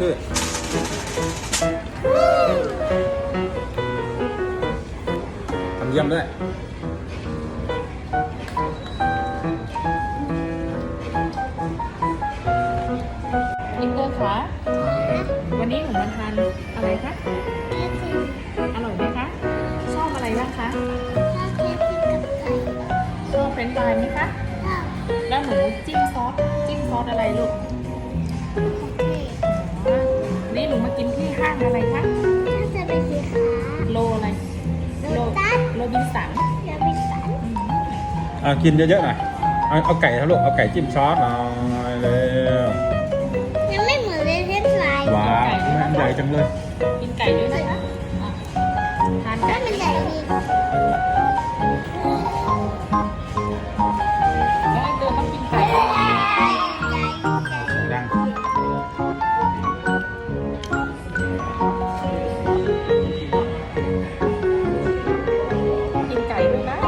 คือทำเยี่ยมด้วยอินเตอร์คะวันนี้หนูมาทานอะไรคะ อร่อยไหมคะ ชอบอะไรบ้างคะชอบเฟรนช์ฟรายไหมคะ แล้วหนูจิ้มซอส จิ้มซอสอะไรลูก โรบินสันอะกินเยอะๆหน่อยเอาเอาไก่นะลูกเอาไก่จิ้มซอสหน่อยเร็วยังไม่เหมือนเลยเทนไฟว้าวทำไมอันใหญ่จังเลย กินไก่ด้วยนะ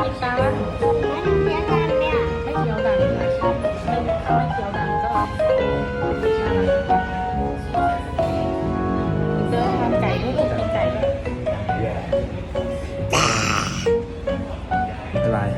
กินตาไม่เคี้ยวดังค่ะไม่ไม่เคียวดังก็เดินทำไก่ด้วยกินไก่ด้วย อันตราย